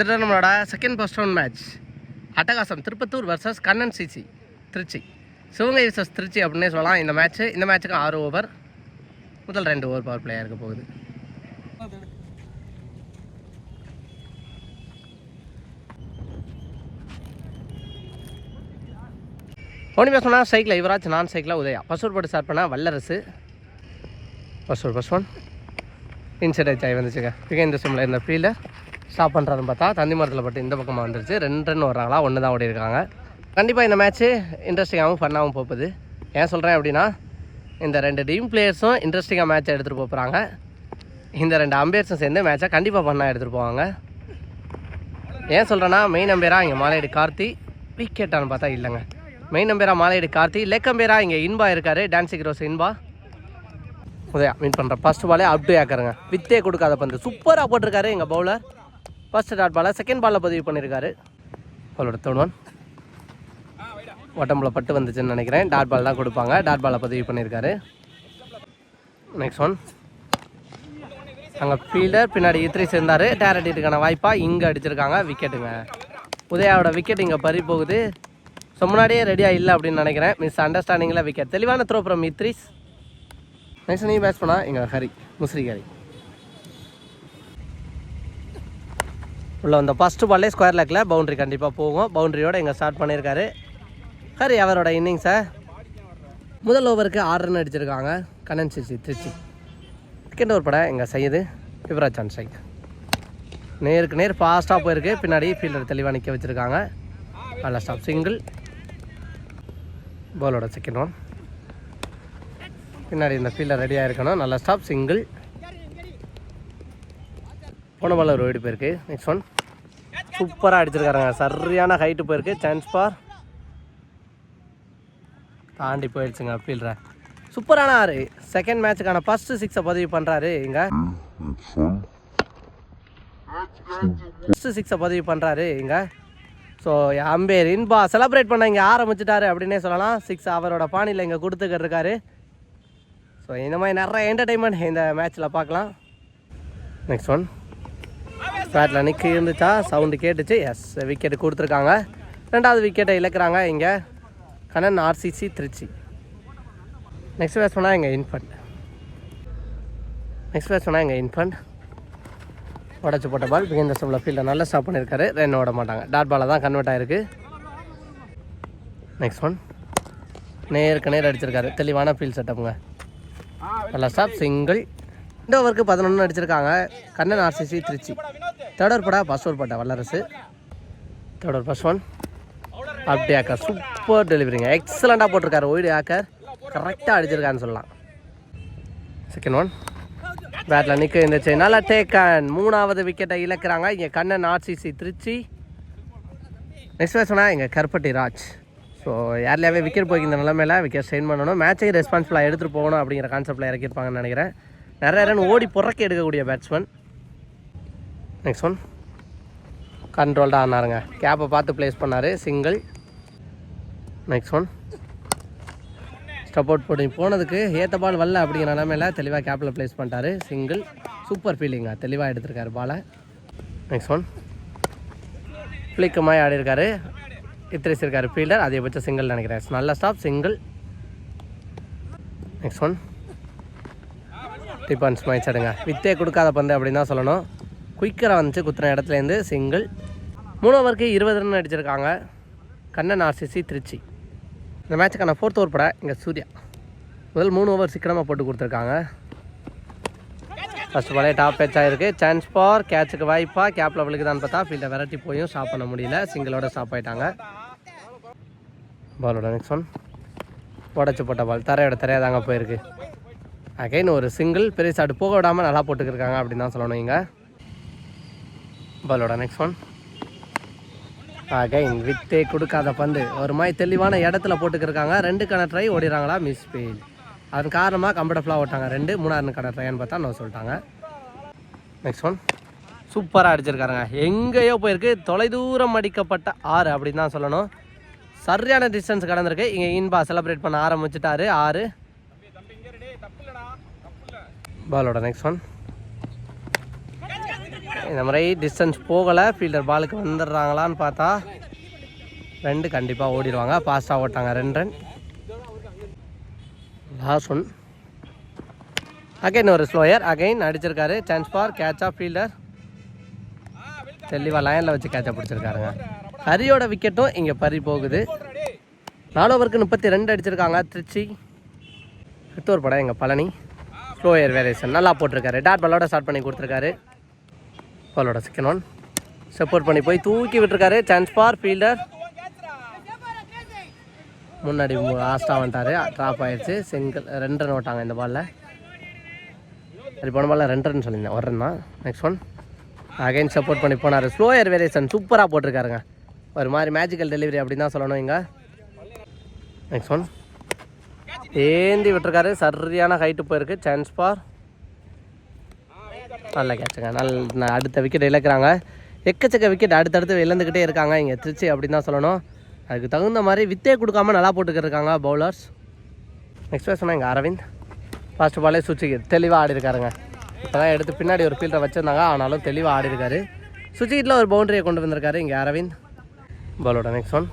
இது நம்மளோட second first round match அட்டகாசம் Tirupattur versus Kannan C C Trichy. Sivaganga versus Trichy அப்படின்னே சொல்லலாம். இந்த மேட்ச்சு இந்த மேட்ச்சுக்கு ஆறு ஓவர் முதல் ரெண்டு ஓவர் பவர் பிளேயாக இருக்க போகுது. ஒன்று பேசணும்னா சைக்கிள் யுவராஜ் நான் சைக்கிளாக உதயா. பசூர் போட்டு ஸ்டார்ட் பண்ணால் வல்லரசு. பசூர் பஸ் ஒன் இன்சைட் ஆகி வந்துச்சுங்க. இந்த சிம்மில் இருந்த ஃபீல்டர் ஸ்டாப் பண்ணுறாருன்னு பார்த்தா தந்தி மரத்தில் பட்டு இந்த பக்கமாக வந்துருச்சு. ரெண்டு ரன் வர்றாங்களா ஒன்று தான் ஓடி இருக்காங்க. கண்டிப்பாக இந்த மேட்ச்சு இன்ட்ரெஸ்டிங்காகவும் ஃபன்னாகவும் போகுது. ஏன் சொல்கிறேன் அப்படின்னா இந்த ரெண்டு டீம் பிளேயர்ஸும் இன்ட்ரெஸ்டிங்காக மேட்ச்சை எடுத்துகிட்டு போகிறாங்க இந்த ரெண்டு அம்பையர்ஸும் சேர்ந்து மேட்சை கண்டிப்பாக பண்ணால் எடுத்துகிட்டு போவாங்க. ஏன் சொல்கிறேன்னா மெயின் அம்பையராக இங்கே மாலையீடு கார்த்தி விக்கெட்டான்னு பார்த்தா இல்லைங்க. மெயின் அம்பையராக மாலையீடு கார்த்தி லெக் அம்பையராக இங்கே இன்பா இருக்கார் டான்சிக் ரோஸ் இன்பா. உதயா மீன் பண்ணுறேன் ஃபஸ்ட் பாலே அப்டே ஏக்கருங்க வித்தே கொடுக்காத பந்து. சூப்பராக போட்டிருக்காரு எங்கள் பவுலர் ஃபர்ஸ்ட் டாட் பாலை செகண்ட் பாலில் பதிவு பண்ணியிருக்காரு அவளோட தோணுவான் உடம்புல பட்டு வந்துச்சுன்னு நினைக்கிறேன். டாட் பால் தான் கொடுப்பாங்க. டாட் பாலை பதிவு பண்ணியிருக்காரு நெக்ஸ்ட் ஒன் அங்கே ஃபீல்டர் பின்னாடி e இத்திரி சேர்ந்தார். டேரட்டிட்டுக்கான வாய்ப்பாக இங்கே அடிச்சிருக்காங்க. விக்கெட்டுங்க உதயாவோட விக்கெட் இங்கே பறி போகுது. ஸோ முன்னாடியே ரெடியாக இல்லை அப்படின்னு நினைக்கிறேன். மிஸ் அண்டர்ஸ்டாண்டிங்கில் விக்கெட் தெளிவான த்ரோ ஃப்ரம் இத்ரிஸ் நெக்ஸ்ட் நீ பேட்ச் பண்ணால் எங்கள் ஹரி. முஸ்ரி ஹரி. உள்ளே வந்த ஃபஸ்ட்டு பால்லே ஸ்கொயர் லெக்கில் பவுண்ட்ரி கண்டிப்பாக போகும். பவுண்ட்ரியோடு எங்கள் ஸ்டார்ட் பண்ணியிருக்காரு. ஹரி அவரோட இன்னிங்ஸை முதல் ஓவருக்கு ஆறு ரன் அடிச்சிருக்காங்க. Kannan C C Trichy. Second over படம் எங்கள் சையது யுவராஜ் சான் ஸ்ட்ரைக் நேருக்கு நேர் ஃபாஸ்ட்டாக போயிருக்கு. பின்னாடி ஃபீல்டர் தெளிவாக நிற்க வச்சுருக்காங்க. நல்ல ஸ்டாப் சிங்கிள் பாலோட செகண்ட் ஒன் பின்னாடி இந்த ஃபீல்டர் ரெடியாக இருக்கணும் நல்ல ஸ்டாப் சிங்கிள் போன பால் ஒரு ஓடி போயிருக்கு. நெக்ஸ்ட் ஒன் சூப்பராக அடிச்சிருக்காருங்க. சரியான ஹைட்டு போயிருக்கு. சான்ஸ் பார் தாண்டி போயிடுச்சுங்க ஃபீல்டரை சூப்பரான ஆறு. செகண்ட் மேட்சுக்கான ஃபர்ஸ்ட் சிக்ஸை பதிவு பண்ணுறாரு இங்கே. ஃபஸ்ட்டு சிக்ஸை பதிவு பண்ணுறாரு இங்கே. ஸோ அம்பேர் இன்பா செலப்ரேட் பண்ண இங்கே ஆரம்பிச்சிட்டாரு அப்படின்னே சொல்லலாம். சிக்ஸ் அவரோட பாணியில் இங்கே கொடுத்துக்கிட்டு இருக்காரு. ஸோ இந்த மாதிரி நிறைய என்டர்டைன்மெண்ட் இந்த மேட்ச்சில் பார்க்கலாம். நெக்ஸ்ட் ஒன் பேட்டில் நிற்க இருந்துச்சா? சவுண்டு கேட்டுச்சு. எஸ் விக்கெட் கொடுத்துருக்காங்க. ரெண்டாவது விக்கெட்டை இழக்கிறாங்க இங்கே. Kannan R C C Trichy. Next batch பண்ணால் எங்கள் இன்ஃபண்ட் நெக்ஸ்ட் பேட்ச் பண்ணால் எங்கள் இன்ஃபண்ட் உடச்சி போட்ட பால் பிகேந்திர ஸ்டெப்பில் ஃபீல்டை நல்லா ஸ்டாப் பண்ணியிருக்காரு. ரன் ஓட மாட்டாங்க. டாட் பாலை தான் கன்வெர்ட் ஆகிருக்கு நெக்ஸ்ட் ஒன் நேருக்கு நேர் அடிச்சிருக்காரு. தெளிவான ஃபீல்ட் செட்டப்புங்க நல்லா ஸ்டாப் சிங்கிள் இந்த ஓவருக்கு பதினொன்று அடிச்சிருக்காங்க. Kannan R C C Trichy. Third over படா ஃபஸ்ட் ஓவர் பட்டா Vallarasu. Third over first one அப்படி ஆக்கர் சூப்பர் டெலிவரிங்க எக்ஸலண்ட்டாக போட்டிருக்காரு ஒய்டு ஆக்கர் கரெக்டாக அடிச்சிருக்கான்னு சொல்லலாம். செகண்ட் ஒன் பேட்டில் நிற்க இருந்துச்சு நல்லா டேக்கன் மூணாவது விக்கெட்டை இழக்கிறாங்க. இங்கே கண்ணன் ஆர்சிசி திருச்சி. நெக்ஸ்ட் பேசுனா இங்கே கருப்பட்டி ராஜ். ஸோ யார்லையாவே விக்கெட் போய்க்கிற நிலமையில விக்கெட் ஸ்டெயின் பண்ணணும். மேட்சையும் ரெஸ்பான்சிபிளாக எடுத்துகிட்டு போகணும் அப்படிங்கிற கான்செப்டில் இறக்கியிருப்பாங்கன்னு நினைக்கிறேன். நிறைய ரன் ஓடி புறக்க எடுக்கக்கூடிய பேட்ஸ்மேன் நெக்ஸ்ட் ஒன் கண்ட்ரோல்டாக ஆனாருங்க. கேப்பை பார்த்து ப்ளேஸ் பண்ணார். Single next one step out போட்டு போனதுக்கு ஏற்ற பால் வரல அப்படிங்கிற நிலமையில தெளிவாக கேப்பில் ப்ளேஸ் பண்ணிட்டாரு. சிங்கிள் சூப்பர் ஃபீலிங்காக தெளிவாக எடுத்திருக்காரு பாலை நெக்ஸ்ட் ஒன் ஃப்ளிக்கமாய் ஆடிருக்காரு. இத்திரிச்சிருக்காரு ஃபீல்டர் அதிகபட்சம் சிங்கிள் நினைக்கிறேன். நல்ல stop single next one defence match வித்தே கொடுக்காத பந்து அப்படின்னு தான் சொல்லணும். குயிக்கராக வந்துச்சு குத்துன இடத்துலேருந்து சிங்கிள். மூணு ஓவருக்கு இருபது ரன் அடிச்சிருக்காங்க. Kannan R C C Trichy. இந்த மேட்சுக்கான ஃபோர்த் ஓவர் பட இங்கே சூர்யா. முதல் மூணு ஓவர் சிக்கனமாக போட்டு கொடுத்துருக்காங்க. ஃபஸ்ட் பாலே டாப் பேட்சாக ஆகிருக்கு சான்ஸ் பார் கேட்சுக்கு வாய்ப்பா. லெவலுக்கு தான் பார்த்தா ஃபீல்டை விரட்டி போயும் ஸ்டாப் பண்ண முடியல. சிங்கிளோட ஸ்டாப் ஆகிட்டாங்க பாலோட நெக்ஸ்ட் ஒன் உடச்சி போட்ட பால் தரையோட தரையாக தாங்க போயிருக்கு. அகைன் ஒரு சிங்கிள் பெரிய சாட்டு போக விடாமல் நல்லா போட்டுக்கிருக்காங்க அப்படின்னு தான் சொல்லணும் இங்கே. பாலோட நெக்ஸ்ட் ஒன் அகைன் வித்தே கொடுக்காத பந்து. ஒரு மாதிரி தெளிவான இடத்துல போட்டுக்கிருக்காங்க. ரெண்டு கணட்ரை ஓடிறாங்களா மிஸ் ஃபெயில் அதன் காரணமாக கம்ஃபர்டபுளாக ஓட்டாங்க. ரெண்டு மூணாறு கணட்ரைன்னு பார்த்தா நான் சொல்லிட்டாங்க. நெக்ஸ்ட் ஒன் சூப்பராக அடிச்சிருக்காருங்க. எங்கேயோ போயிருக்கு. தொலைதூரம் அடிக்கப்பட்ட ஆறு அப்படின்னு தான் சொல்லணும். சரியான டிஸ்டன்ஸ் கடந்திருக்கு. இங்கே இன்பா செலிப்ரேட் பண்ண ஆரம்பிச்சிட்டாரு. ஆறு. பாலோட நெக்ஸ்ட் ஒன் இந்த மாதிரி டிஸ்டன்ஸ் போகலை. ஃபீல்டர் பாலுக்கு வந்துடுறாங்களான்னு பார்த்தா ரெண்டு கண்டிப்பாக ஓடிடுவாங்க. ஃபாஸ்ட்டாக ஓட்டாங்க. ரெண்டு ரன் லாஸ்ட் ஒன் அகைன் ஒரு ஸ்லோயர் அகைன் அடிச்சிருக்காரு. Chance for catch off fielder தெளிவாக லைனில் வச்சு கேட்சாக பிடிச்சிருக்காருங்க. ஹரியோட விக்கெட்டும் இங்கே பறி போகுது. நாலு ஓவருக்கு முப்பத்தி ரெண்டு அடிச்சிருக்காங்க. திருச்சி. பித்தூர் படம் எங்கள் பழனி. ஸ்லோயர் வேரியேஷன் நல்லா போட்டிருக்காரு. டாட் பாலோட ஸ்டார்ட் பண்ணி கொடுத்துருக்காரு. பாலோட செகண்ட் ஒன் சப்போர்ட் பண்ணி போய் தூக்கி விட்டுருக்காரு. சான்ஸ் ஃபார் ஃபீல்டர் முன்னாடி லாஸ்ட்டாக வந்துட்டாரு. ட்ராப் ஆயிடுச்சு சிங்கிள் ரெண்டு ரன் ஓட்டாங்க இந்த பாலில் சரி போன பாலில் ரெண்டு ரன் சொல்லியிருந்தேன். ஒரு ரன் தான். நெக்ஸ்ட் ஒன் அகைன் சப்போர்ட் பண்ணி போனார். ஸ்லோயர் வேரியேஷன் சூப்பராக போட்டிருக்காருங்க. ஒரு மாதிரி மேஜிக்கல் டெலிவரி அப்படின்னு தான் சொல்லணும் இங்கே. நெக்ஸ்ட் ஒன் ஏந்தி விட்டுருக்காரு. சரியான ஹைட்டு போயிருக்கு. சான்ஸ் ஃபார் நல்ல கேட்சுங்க நல்ல அடுத்த விக்கெட் இழக்கிறாங்க. எக்கச்சக்க விக்கெட் அடுத்தடுத்து இழந்துக்கிட்டே இருக்காங்க. இங்கே திருச்சி அப்படின்னு தான் சொல்லணும். அதுக்கு தகுந்த மாதிரி வித்தே கொடுக்காம நல்லா போட்டுக்கிட்டு இருக்காங்க பவுலர்ஸ் நெக்ஸ்ட் பேசணும் இங்கே அரவிந்த். ஃபர்ஸ்ட் பாலே சுச்சிக்கு தெளிவாக ஆடி இருக்காருங்க இப்போ தான் எடுத்து பின்னாடி ஒரு ஃபீல்டரை வச்சுருந்தாங்க. ஆனாலும் தெளிவாக ஆடி இருக்காரு சுச்சிக்கிட்டில் ஒரு பவுண்டரியை கொண்டு வந்திருக்காரு இங்கே அரவிந்த். பாலோட நெக்ஸ்ட் ஒன்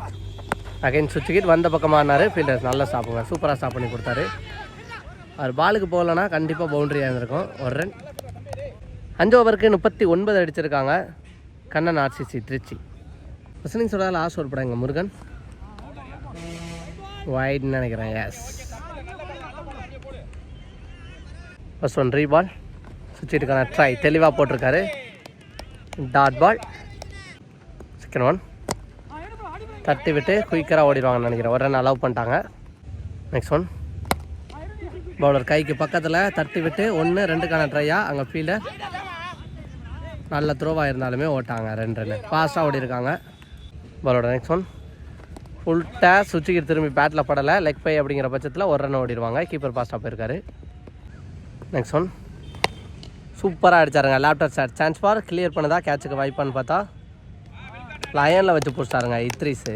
அகைன் சுச்சிக்கிட் வந்த பக்கமாக ஆனார் ஃபீல்டர்ஸ் நல்லா ஸ்டாப்புங்க சூப்பராக ஸ்டாப் பண்ணி கொடுத்தாரு. அவர் பாலுக்கு போகலன்னா கண்டிப்பாக பவுண்டரியாக இருந்திருக்கும். ஒரு ரன் அஞ்சு ஓவருக்கு முப்பத்தி ஒன்பது அடிச்சிருக்காங்க. கண்ணன் ஆர்சிசி திருச்சி. வசனிங் சொல்ல லாஸ்ட் ஒரு படம் முருகன்? வைட்னு நினைக்கிறேன் எஸ் ஃபஸ்ட் ஒன் ரீபால் சுற்றிட்டுக்கான ட்ரை தெளிவாக போட்டிருக்காரு. டாட் பால் செகண்ட் ஒன் தட்டி விட்டு குயிக்கராக ஓடிடுவாங்கன்னு நினைக்கிறேன். ஒரு ரன் அலோவ் பண்ணிட்டாங்க. நெக்ஸ்ட் ஒன் பவுலர் கைக்கு பக்கத்தில் தட்டி விட்டு ஒன்று ரெண்டுக்கான ட்ரையாக அங்கே ஃபீல்டர் நல்ல த்ரோவாக இருந்தாலுமே ஓட்டாங்க ரெண்டு ரன் ஃபாஸ்ட்டாக ஓடிருக்காங்க. பாலோட நெக்ஸ்ட் ஒன் ஃபுல் டேஸ் சுவிட்சுக்கு திரும்பி பேட்டில் படலை. லெக் பை அப்படிங்கிற பட்சத்தில் ஒரு ரன் ஓடிடுவாங்க கீப்பர் ஃபாஸ்ட்டாக போயிருக்காரு. நெக்ஸ்ட் ஒன் சூப்பராக அடிச்சாருங்க. லேப்டாப் சார் சான்ஸ் ஃபார் கிளியர் பண்ணதா? கேட்சுக்கு வாய்ப்பான்னு பார்த்தா. லயனில் வச்சு பிடிச்சாருங்க இத்ரிஸு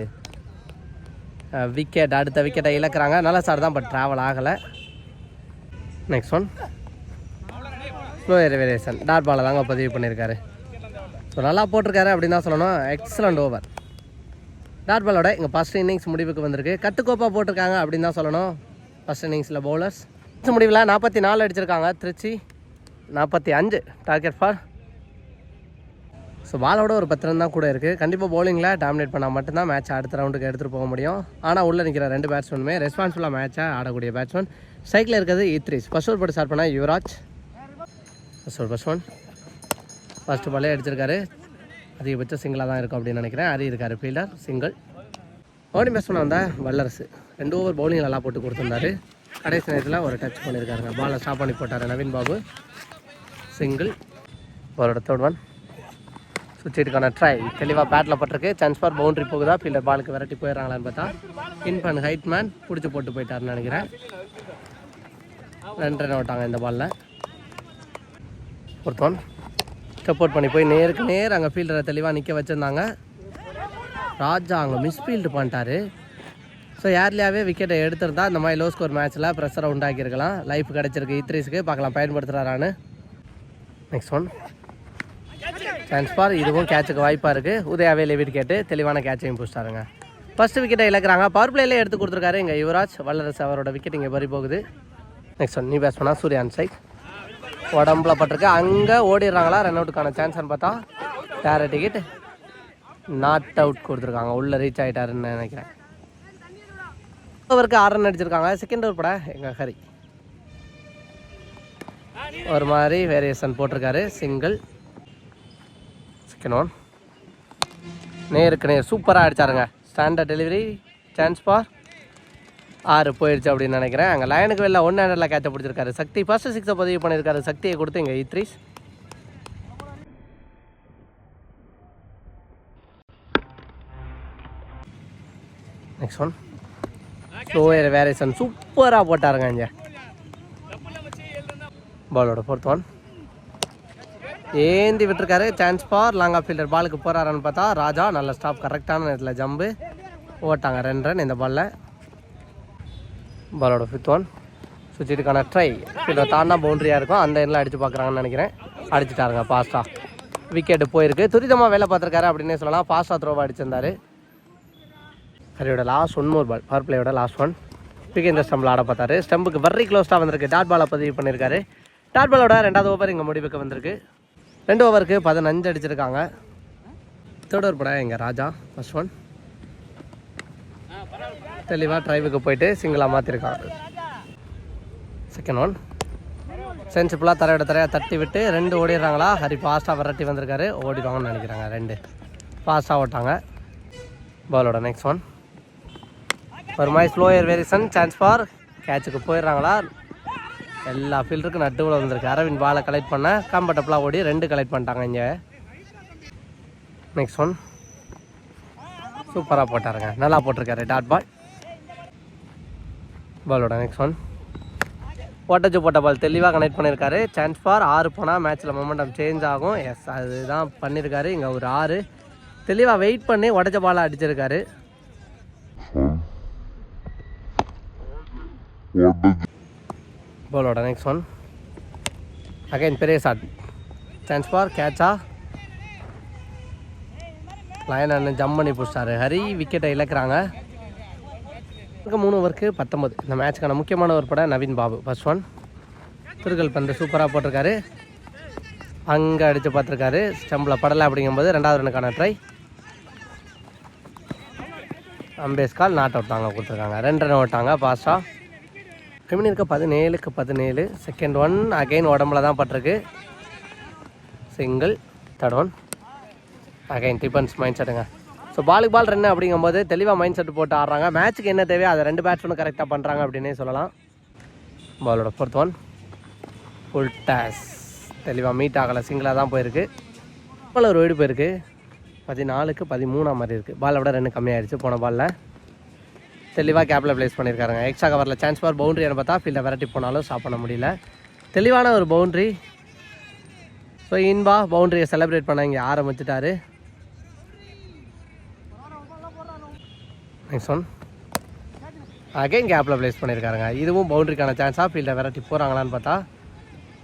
விக்கெட் அடுத்த விக்கெட்டை இழக்கிறாங்க. நல்ல சார் தான் பட் ட்ராவல் ஆகலை. Next one slow variation dot பாலை தாங்க பதிவு பண்ணியிருக்காரு ஸோ நல்லா போட்டிருக்காரு அப்படின்னு தான் சொல்லணும். எக்ஸலண்ட் ஓவர் டாட் பாலோட இங்கே ஃபஸ்ட் இன்னிங்ஸ் முடிவுக்கு வந்திருக்கு. கட்டுக்கோப்பாக போட்டிருக்காங்க அப்படின்னு தான் சொல்லணும். ஃபஸ்ட் இன்னிங்ஸில் பவுலர்ஸ் முடிவில் நாற்பத்தி நாலு அடிச்சிருக்காங்க. திருச்சி நாற்பத்தி அஞ்சு டார்கெட் ஃபார் ஸோ பாலோட ஒரு பத்து ரன் தான் கூட இருக்குது கண்டிப்பாக பவுலிங்கில் டாமினேட் பண்ணால் மட்டும்தான் மேட்ச் அடுத்த ரவுண்டுக்கு எடுத்துகிட்டு போக முடியும். ஆனால் உள்ளே நிற்கிற ரெண்டு பேட்ஸ்மேனுமே ரெஸ்பான்சிபிளாக மேட்சாக ஆடக்கூடிய பேட்ஸ்மேன் சைக்கிளில் இருக்கிறது இத்ரிஸ் ஃபர்ஸ்ட் ஓவர் போட்டு ஸ்டார்ட் பண்ணால் Yuvraj. First over first one first பாலே அடிச்சிருக்காரு அதிகபட்சம் சிங்கிளாக தான் இருக்கும் அப்படின்னு நினைக்கிறேன். அரி இருக்காரு ஃபீல்டர் சிங்கிள் ஓடி பேட்ஸ்மேன் வந்தால் வல்லரசு. ரெண்டு ஓவர் பவுலிங் நல்லா போட்டு கொடுத்துருந்தாரு. கடைசி நேரத்தில் ஒரு டச் பண்ணியிருக்காருங்க பாலை ஸ்டாப் பண்ணி போட்டார் நவீன் பாபு. சிங்கிள் அவரோட தேர்ட் ஒன் சுவிட்சுக்கான ட்ரை தெளிவாக பேட்டில் பட்டிருக்கு. சான்ஸ் ஃபார் பவுண்டரி போகுதா? ஃபீல்டர் பாலுக்கு விரட்டி போயிடறாங்களான்னு பார்த்தா இன் பண்ண ஹைட் மேன் பிடிச்சி போட்டு போயிட்டாருன்னு நினைக்கிறேன். ரெண்டு ரன் விட்டாங்க இந்த பாலில் ஒருத்தவன் சப்போர்ட் பண்ணி போய் நேருக்கு நேர் அங்கே ஃபீல்டரை தெளிவாக நிற்க வச்சுருந்தாங்க. ராஜா அங்கே மிஸ்ஃபீல்டு பண்ணிட்டாரு. ஸோ ஏர்லியாகவே விக்கெட்டை எடுத்திருந்தா இந்த மாதிரி லோ ஸ்கோர் மேட்ச்சில் ப்ரெஷரை உண்டாக்கியிருக்கலாம். லைஃப் கிடச்சிருக்கு இத்ரீஸுக்கு e பார்க்கலாம் பயன்படுத்துகிறாரான்னு நெக்ஸ்ட் ஒன் சான்ஸ் ஃபார் இதுவும் கேட்சுக்கு வாய்ப்பாக இருக்குது உதயாவே விக்கெட்டு தெளிவான கேட்சையும் பிடிச்சிட்டாருங்க ஃபஸ்ட்டு விக்கெட்டை இழக்கிறாங்க. பவர் பிளேலே எடுத்து கொடுத்துருக்காரு இங்கே யுவராஜ். வல்லரசு அவரோட விக்கெட் இங்கே பறி போகுது. நெக்ஸ்ட் ஒன் நீ பேஸ் பண்ணால் சூர்யான் சைட் உடம்புல பட்டிருக்கு. அங்கே ஓடிடுறாங்களா? ரன் அவுட்டுக்கான சான்ஸ்னு பார்த்தா வேறு டிக்கெட் நாட் அவுட் கொடுத்துருக்காங்க. உள்ளே ரீச் ஆகிட்டாருன்னு நினைக்கிறேன். ஓவருக்கு ஆறு ரன் அடிச்சிருக்காங்க செகண்ட் ஓவர் பட எங்கள் ஹரி? ஒரு மாதிரி வேரியேஷன் போட்டிருக்காரு. சிங்கிள் செகண்ட் ஒன் நேருக்கு நேர் சூப்பராக அடித்தாருங்க ஸ்டாண்டர்ட் டெலிவரி சான்ஸ் ஃபார் ஆறு போயிடுச்சு அப்படின்னு நினைக்கிறேன். அங்கே லைனுக்கு வெளில ஒன்று ஹண்ட்ரடில் கேட்ச பிடிச்சிருக்காரு. சக்தி ஃபஸ்ட்டு சிக்ஸை பதிவு பண்ணியிருக்காரு. சக்தியை கொடுத்து இங்கே Idris. Next one slower variation சூப்பராக போட்டாருங்க இங்கே. பாலோட ஃபோர்த் ஒன் ஏந்தி விட்டுருக்காரு. Chance for long off fielder பாலுக்கு போகிறாரான்னு பார்த்தா ராஜா நல்ல ஸ்டாப் கரெக்டான நேரத்தில் ஜம்பு ஓட்டாங்க ரெண்டு ரன் இந்த பாலில் பாலோட ஃபிஃப்த் ஒன் சுவிட்சுக்கான ட்ரை இதில் தாண்டா பவுண்டரியாக இருக்கும். அந்த எண்ணில் அடித்து பார்க்குறாங்கன்னு நினைக்கிறேன். அடிச்சுட்டாருங்க ஃபாஸ்ட்டாக விக்கெட்டு போயிருக்கு. துரிதமாக வேலை பார்த்துருக்காரு அப்படின்னே சொல்லலாம். ஃபாஸ்ட்டாக த்ரோவாக அடிச்சிருந்தார். ஹரியோட last one more ball power பிளேயோட last one விகேந்திர இந்த ஸ்டம்பில் ஆட பார்த்தாரு. ஸ்டம்புக்கு வெரி க்ளோஸ்டாக வந்திருக்கு. டாட் பாலை பதிவு பண்ணியிருக்காரு டாட் பாலோட ரெண்டாவது ஓவர் இங்கே முடிவுக்கு வந்திருக்கு. ரெண்டு ஓவருக்கு பதினஞ்சு அடிச்சிருக்காங்க. தேர்ட் ஓவர் படம் எங்கள் ராஜா. ஃபஸ்ட் ஒன் தெளிவாக ட்ரைவுக்கு போயிட்டு சிங்கிளாக மாற்றிருக்காங்க செகண்ட் ஒன் சென்சிபிளாக தரையோட தரையாக தட்டி விட்டு ரெண்டு ஓடிடுறாங்களா? ஹரி ஃபாஸ்ட்டாக விரட்டி வந்திருக்காரு. ஓடிடுவாங்கன்னு நினைக்கிறாங்க ரெண்டு. ஃபாஸ்ட்டாக ஓட்டாங்க. பாலோட நெக்ஸ்ட் ஒன் ஒரு மாதிரி ஸ்லோயர் வேரியேஷன் சான்ஸ் ஃபார் கேட்சுக்கு போயிடுறாங்களா? எல்லா ஃபீல்டுக்கும் நட்டு வந்திருக்கு. அரவிந்த் பாலை கலெக்ட் பண்ண கம்ஃபர்டபுளாக ஓடி ரெண்டு கலெக்ட் பண்ணிட்டாங்க இங்கே. நெக்ஸ்ட் ஒன் சூப்பராக போட்டாருங்க. நல்லா போட்டிருக்காரு. டாட் பால் பாலோட நெக்ஸ்ட் ஒன் ஓட்டச்சு போட்ட பால் தெளிவாக கனெக்ட் பண்ணியிருக்காரு சான்ஸ் ஃபார் ஆறு போனால் மேட்ச்சில் மொமெண்டம் சேஞ்ச் ஆகும். எஸ் அதுதான் பண்ணியிருக்காரு இங்கே ஒரு ஆறு. தெளிவாக வெயிட் பண்ணி உடச்ச பாலை அடிச்சிருக்காரு. பாலோட நெக்ஸ்ட் ஒன் அகைன் பெரிய ஷாட் சான்ஸ் ஃபார் கேட்சா லயன் அண்ணன் ஜம் பண்ணி பிடிச்சாரு ஹரி விக்கெட்டை இழக்கிறாங்க. இருக்க மூணு ஓவருக்கு பத்தொம்பது இந்த மேட்ச்க்கான முக்கியமான ஒரு படம் நவீன் பாபு. ஃபர்ஸ்ட் ஒன் திருக்கல் பந்து சூப்பராக போட்டிருக்காரு. அங்கே அடித்து பார்த்துருக்காரு. ஸ்டம்பில் படலை அப்படிங்கும்போது ரெண்டாவது ரனுக்கான try umpire's call not out தாங்க கொடுத்துருக்காங்க. ரெண்டு ரன் ஓட்டாங்க பாஸ்டாக ஃபெமினி இருக்க பதினேழுக்கு பதினேழு. செகண்ட் ஒன் அகைன் உடம்புல தான் பட்டிருக்கு. Single third one again defence mind செட்டுங்க so பாலுக்கு பால் ரன் அப்படிங்கும்போது தெளிவாக மைண்ட் செட் போட்டு ஆடுறாங்க. மேட்ச்சுக்கு என்ன தேவையோ அதை ரெண்டு பேட்ஸ்மேனும் கரெக்டாக பண்ணுறாங்க அப்படின்னே சொல்லலாம். பாலோட ஃபோர்த் ஒன் ஃபுல் டேஸ் தெளிவாக மீட் ஆகலை. சிங்கிளாக தான் போயிருக்கு. பால் ஒரு வீடு போயிருக்கு. பதினாலுக்கு பதிமூணாம் மாதிரி இருக்குது பாலை விட ரெண்டு கம்மியாயிடுச்சு போன பாலில் தெளிவாக கேப்பில் ப்ளேஸ் பண்ணியிருக்காருங்க எக்ஸ்ட்ரா கவரில் சான்ஸ் ஃபார் பவுண்டரி பார்த்தா ஃபீல்டை விரட்டி போனாலும் ஸ்டாப் பண்ண முடியல. தெளிவான ஒரு பவுண்ட்ரி ஸோ இன்பா பவுண்டரியை செலிப்ரேட் பண்ண இங்கே ஆரம்பிச்சிட்டாரு. நெக்ஸ்ட் ஒன் அகைன் கேப்பில் ப்ளேஸ் பண்ணியிருக்காருங்க இதுவும் பவுண்டரிக்கான சான்ஸாக ஃபீல்டை விரட்டி போகிறாங்களான்னு பார்த்தா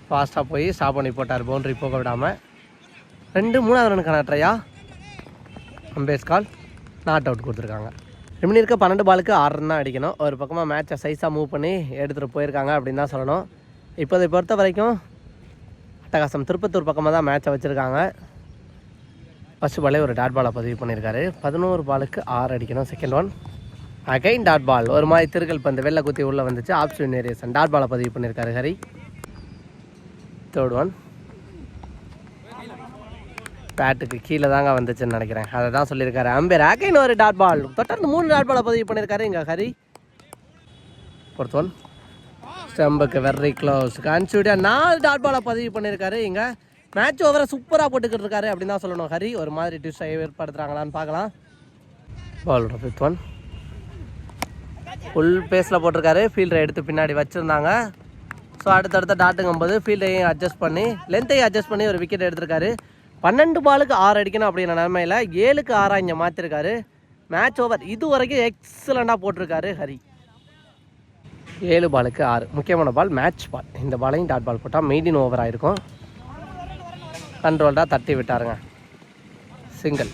ஃபாஸ்ட்டாக போய் ஸ்டாப் பண்ணி போட்டார். பவுண்டரி போக விடாமல் ரெண்டு மூணாவது ரனுக்கான ட்ரையா அம்பேஸ் கால் நாட் அவுட் கொடுத்துருக்காங்க. ரிமினி இருக்க பன்னெண்டு பாலுக்கு ஆறு ரன் தான் அடிக்கணும். ஒரு பக்கமாக மேட்சை சைஸாக மூவ் பண்ணி எடுத்துகிட்டு போயிருக்காங்க அப்படின்னு தான் சொல்லணும். இப்போதை பொறுத்த வரைக்கும் அட்டகாசம் திருப்பத்தூர் பக்கமாக தான் மேட்சை வச்சுருக்காங்க. ஃபஸ்ட்டு பாலே ஒரு டாட் பாலை பதிவு பண்ணியிருக்காரு. பதினோரு பாலுக்கு ஆறு அடிக்கணும் second one again dot ball ஒரு மாதிரி திருக்கல் பந்து வெள்ளை குத்தி உள்ளே வந்துச்சு. ஆப்ஷன் வேரியேஷன் டாட் பாலை பதிவு பண்ணியிருக்காரு ஹரி. தேர்ட் ஒன் பேட்டுக்கு கீழே தாங்க வந்துச்சுன்னு நினைக்கிறேன். அதை தான் சொல்லியிருக்காரு அம்பேர். அகைன் ஒரு டாட் பால் தொடர்ந்து மூணு டாட் பாலை பதிவு பண்ணியிருக்காரு இங்கே ஹரி. ஃபோர்த் ஒன் ஸ்டம்புக்கு வெரி க்ளோஸ் கன்சூடியா நாலு டாட் பாலை பதிவு பண்ணியிருக்காரு இங்கே. மேட்ச் ஓவரை சூப்பராக போட்டுக்கிட்டு இருக்காரு அப்படின்னு தான் சொல்லணும். ஹரி ஒரு மாதிரி டிஸ்டை ஏற்படுத்துகிறாங்களான்னு பார்க்கலாம். பாலோட ஃபிஃப்த் ஒன் ஃபுல் பேஸில் போட்டிருக்காரு. ஃபீல்டரை எடுத்து பின்னாடி வச்சுருந்தாங்க. ஸோ அடுத்தடுத்த டாட்டுங்கும்போது ஃபீல்டையும் அட்ஜஸ்ட் பண்ணி லென்த்தையும் அட்ஜஸ்ட் பண்ணி ஒரு விக்கெட் எடுத்திருக்காரு. பன்னெண்டு பாலுக்கு ஆறு அடிக்கணும் அப்படிங்கிற நிலமையில் ஏழுக்கு ஆறாக இங்கே மாற்றிருக்காரு மேட்ச் ஓவர் இது வரைக்கும் எக்ஸலண்ட்டாக போட்டிருக்காரு ஹரி. ஏழு பாலுக்கு ஆறு. முக்கியமான பால் மேட்ச் பால் இந்த பாலையும் டாட் பால் போட்டால் மெயின்டின் ஓவர் ஆயிருக்கும். கண்ட்ரோல்டாக தட்டி விட்டாருங்க. சிங்கிள்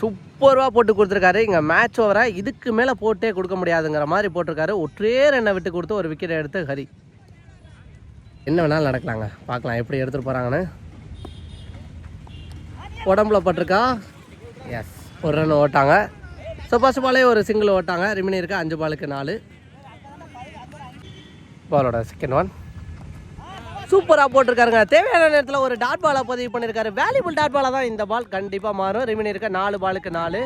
சூப்பராக போட்டு கொடுத்துருக்காரு. இங்கே மேட்ச் ஓவராக இதுக்கு மேலே போட்டே கொடுக்க முடியாதுங்கிற மாதிரி போட்டிருக்காரு. ஒற்றே ரன்னை விட்டு கொடுத்து ஒரு விக்கெட் எடுத்து ஹரி. என்ன வேணாலும் நடக்கலாங்க. பார்க்கலாம் எப்படி எடுத்துகிட்டு போகிறாங்கன்னு உடம்புல பட்டிருக்கா? எஸ் ஒரு ரன் ஓட்டாங்க. ஸோ ஃபஸ்ட் பாலே ஒரு சிங்கிள் ஓட்டாங்க. ரிமினி இருக்கா? அஞ்சு பாலுக்கு நாலு. பாலோட செகண்ட் ஒன் சூப்பராக போட்டிருக்காருங்க. தேவையான நேரத்தில் ஒரு டாட் பாலா பதிவு பண்ணியிருக்காரு வேல்யூபிள் டாட் பாலாக தான் இந்த பால் கண்டிப்பாக மாறும். ரிமினி இருக்க நாலு பாலுக்கு நாலு.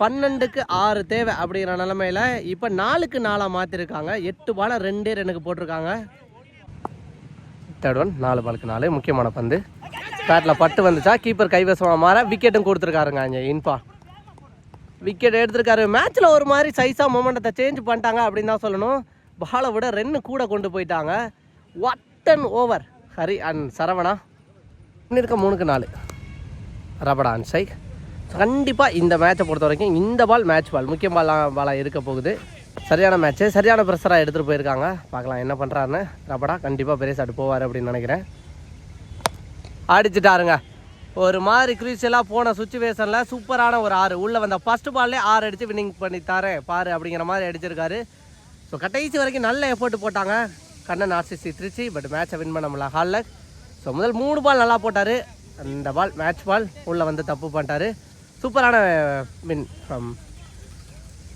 பன்னெண்டுக்கு ஆறு தேவை அப்படிங்கிற நிலமையில இப்போ நாலுக்கு நாலாக மாற்றிருக்காங்க எட்டு பாலை ரெண்டே ரெண்டுக்கு போட்டிருக்காங்க. தேர்ட் ஒன் நாலு பாலுக்கு நாலு. முக்கியமான பந்து. பேட்டில் பட்டு வந்துச்சா? கீப்பர் கைவசமாக மாற விக்கெட்டும் கொடுத்துருக்காருங்க இங்கே இன்பா விக்கெட் எடுத்திருக்காரு. மேட்ச்சில் ஒரு மாதிரி சைஸாக மொமெண்டத்தை சேஞ்ச் பண்ணிட்டாங்க அப்படின்னு தான் சொல்லணும். பாலை விட ரென்னு கூட கொண்டு போயிட்டாங்க. Return over Hari and Saravana. இன்னும் இருக்க மூணுக்கு நாலு. ரபடா அண்ட் சைக் கண்டிப்பாக இந்த மேட்சை பொறுத்த வரைக்கும் இந்த பால் மேட்ச் பால் முக்கிய பாலாக பாலாக இருக்க போகுது. சரியான மேட்ச்சு சரியான ப்ரெஷராக எடுத்துகிட்டு போயிருக்காங்க. பார்க்கலாம் என்ன பண்ணுறாருன்னு ரபடா கண்டிப்பாக பெரிய சாட்டு போவார் அப்படின்னு நினைக்கிறேன். அடிச்சுட்டாருங்க. ஒரு மாதிரி குரூசியலாக போன சுச்சுவேஷனில் சூப்பரான ஒரு ஆறு. உள்ளே வந்த ஃபர்ஸ்ட் பால்லே ஆறு அடித்து வின்னிங் பண்ணி தரேன் பாரு அப்படிங்கிற மாதிரி அடிச்சிருக்காரு. ஸோ கடைசி வரைக்கும் நல்ல எஃபோர்ட் போட்டாங்க. கண்ணன் ஆர்சிசி திருச்சி பட் மேட்சை வின் பண்ண முடியல ஹாலில் ஸோ முதல் மூணு பால் நல்லா போட்டார். அந்த பால் மேட்ச் பால் உள்ளே வந்து தப்பு பண்ணிட்டாரு. சூப்பரான வின் ஃப்ரம்